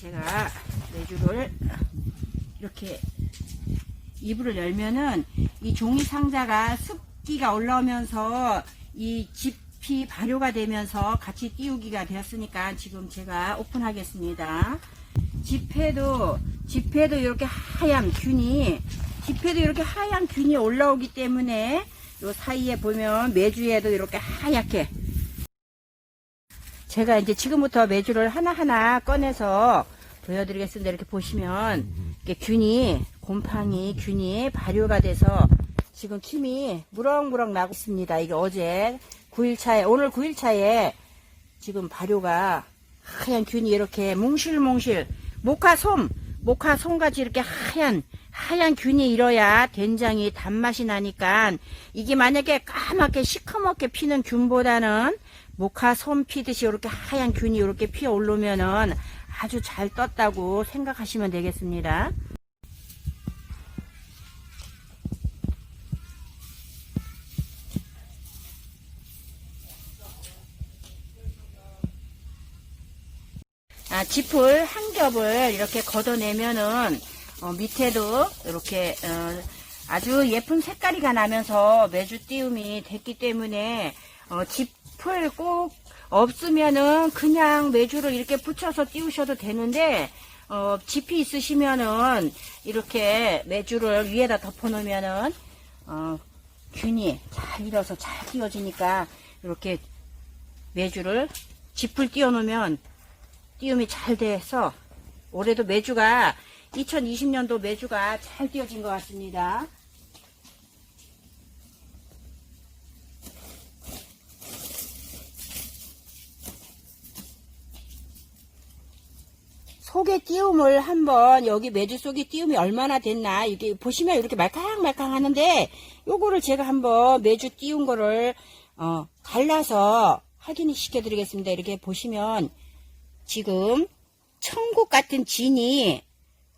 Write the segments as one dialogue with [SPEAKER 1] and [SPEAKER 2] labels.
[SPEAKER 1] 제가 매주를 이렇게 이불을 열면은 이 종이 상자가 습기가 올라오면서 이 집이 발효가 되면서 같이 띄우기가 되었으니까 지금 제가 오픈하겠습니다. 집회도 집회도 이렇게 하얀 균이 집회도 이렇게 하얀 균이 올라오기 때문에 요 사이에 보면 매주에도 이렇게 하얗게 제가 이제 지금부터 매주를 하나하나 꺼내서 보여드리겠습니다. 이렇게 보시면 이렇게 균이 곰팡이 균이 발효가 돼서 지금 침이 무럭무럭 나고 있습니다. 이게 어제 9일차에 오늘 9일차에 지금 발효가 하얀 균이 이렇게 몽실몽실 모카솜 모카솜같이 이렇게 하얀 하얀 균이 일어야 된장이 단맛이 나니까 이게 만약에 까맣게 시커멓게 피는 균보다는 모카 솜 피듯이 이렇게 하얀 균이 이렇게 피어 오르면은 아주 잘 떴다고 생각하시면 되겠습니다. 아, 짚을 한 겹을 이렇게 걷어내면은 어, 밑에도 이렇게 어, 아주 예쁜 색깔이가 나면서 매주 띄움이 됐기 때문에 어, 짚을 꼭 없으면은 그냥 매주를 이렇게 붙여서 띄우셔도 되는데 어, 짚이 있으시면은 이렇게 매주를 위에다 덮어놓으면은 어, 균이 잘 일어서 잘 띄워지니까 이렇게 매주를 짚을 띄워놓으면 띄움이 잘 돼서 올해도 매주가 2020년도 매주가 잘 띄어진 것 같습니다. 속에 띄움을 한번 여기 매주 속에 띄움이 얼마나 됐나 이게 보시면 이렇게 말캉말캉 하는데 요거를 제가 한번 매주 띄운 거를 어, 갈라서 확인을 시켜 드리겠습니다. 이렇게 보시면 지금 천국 같은 진이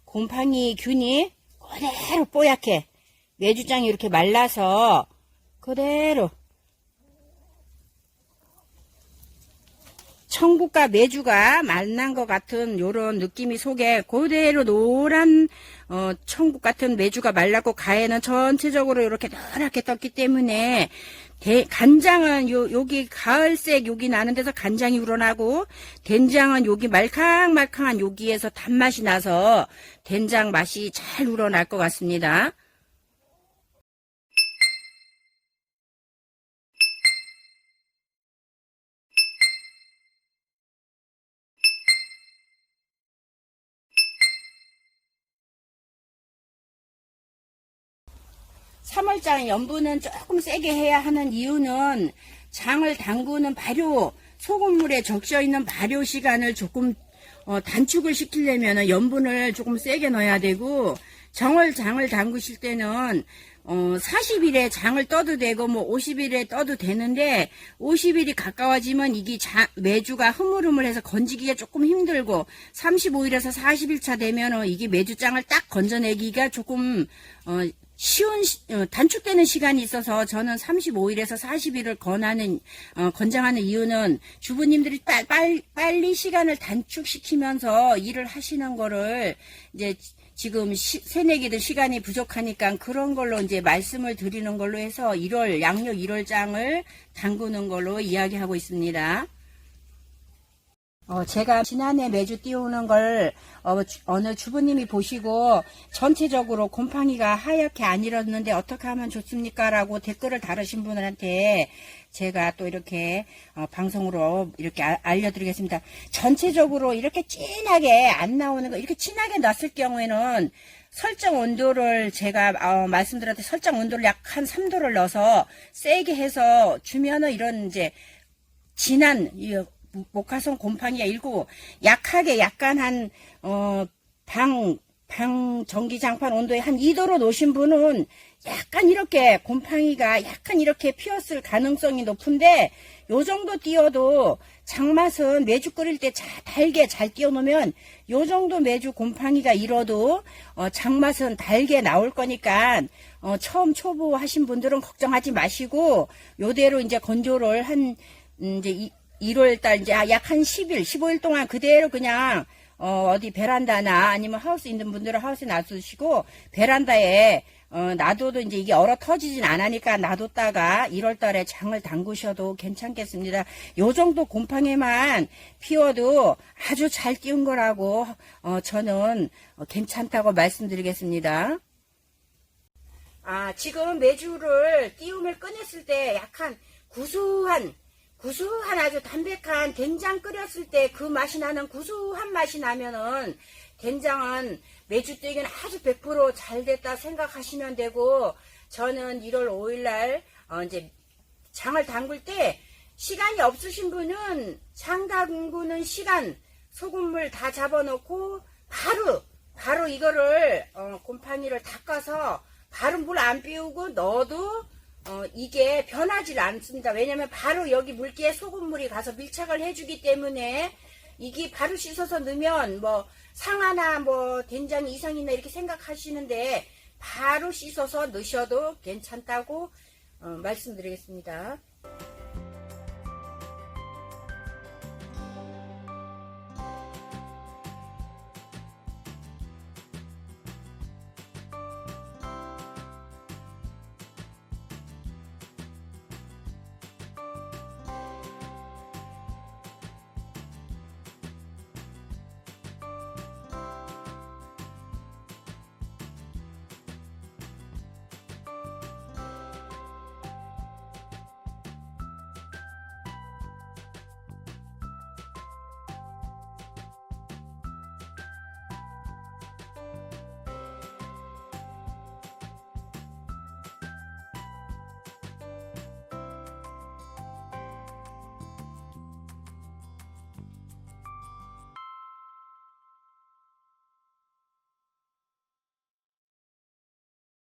[SPEAKER 1] 곰팡이 균이 그대로 뽀얗게 매주장이 이렇게 말라서 그대로 천국과 매주가 만난 것 같은 요런 느낌이 속에 그대로 노란 어, 천국 같은 매주가 말랐고 가에는 전체적으로 이렇게 노랗게 떴기 때문에 대- 간장은 요, 여기 가을색 여기 나는 데서 간장이 우러나고 된장은 여기 말캉말캉한 여기에서 단맛이 나서 된장 맛이 잘 우러날 것 같습니다. 삼월장 연분은 조금 세게 해야 하는 이유는 장을 담그는 발효, 소금물에 적셔 있는 발효 시간을 조금 어, 단축을 시키려면 연분을 조금 세게 넣어야 되고 정월 장을 담그실 때는 어, 40일에 장을 떠도 되고 뭐 50일에 떠도 되는데 50일이 가까워지면 이게 자, 매주가 흐물흐물해서 건지기가 조금 힘들고 35일에서 40일 차 되면 이게 매주장을 딱 건져내기가 조금 어, 쉬운 시- 어, 단축되는 시간이 있어서 저는 35일에서 40일을 권하는 어, 권장하는 이유는 주부님들이 빨, 빨, 빨리 시간을 단축시키면서 일을 하시는 거를 이제 지금 시, 새내기들 시간이 부족하니까 그런 걸로 이제 말씀을 드리는 걸로 해서 1월 양력 1월장을 담그는 걸로 이야기하고 있습니다. 어, 제가 지난해 매주 띄우는 걸 어, 느 주부님이 보시고 전체적으로 곰팡이가 하얗게 안 일었는데 어떻게 하면 좋습니까? 라고 댓글을 다루신 분한테 제가 또 이렇게 어, 방송으로 이렇게 아- 알려드리겠습니다. 전체적으로 이렇게 진하게 안 나오는 거 이렇게 진하게 났을 경우에는 설정 온도를 제가 어, 말씀드렸듯이 설정 온도를 약 한 3도를 넣어서 세게 해서 주면은 이런 이제 진한 이 목화성 곰팡이가 일고 약하게 약간 한 어 방 방 전기장판 온도에 한 2도로 놓으신 분은 약간 이렇게 곰팡이가 약간 이렇게 피었을 가능성이 높은데 요 정도 띄어도 장맛은 매주 끓일 때 자, 달게 잘 띄워 놓으면 요 정도 매주 곰팡이가 일어도 어, 장맛은 달게 나올 거니까 어, 처음 초보 하신 분들은 걱정하지 마시고 요대로 이제 건조를 한 음, 이제 이, 1월 달 이제 약 한 10일, 15일 동안 그대로 그냥 어, 디 베란다나 아니면 하우스 있는 분들은 하우스에 놔두시고 베란다에 어, 놔둬도 이제 이게 얼어 터지진 않으니까 놔뒀다가 1월 달에 장을 담그셔도 괜찮겠습니다. 요 정도 곰팡이만 피워도 아주 잘 띄운 거라고 어, 저는 어, 괜찮다고 말씀드리겠습니다. 아, 지금 메주를 띄움을 꺼냈을 때 약간 구수한, 구수한 아주 담백한 된장 끓였을 때 그 맛이 나는 구수한 맛이 나면은 된장은 메주 띄기는 아주 100%잘 됐다 생각하시면 되고 저는 1월 5일 날 어, 이제 장을 담글 때 시간이 없으신 분은 장 담그는 시간 소금물 다 잡아놓고 바로 바로 이거를 어, 곰팡이를 닦아서 바로 물 안 비우고 넣어도 어, 이게 변하지 않습니다. 왜냐면 바로 여기 물기에 소금물이 가서 밀착을 해주기 때문에 이게 바로 씻어서 넣으면 뭐 상하나 뭐 된장 이상이나 이렇게 생각하시는데 바로 씻어서 넣으셔도 괜찮다고 어, 말씀드리겠습니다.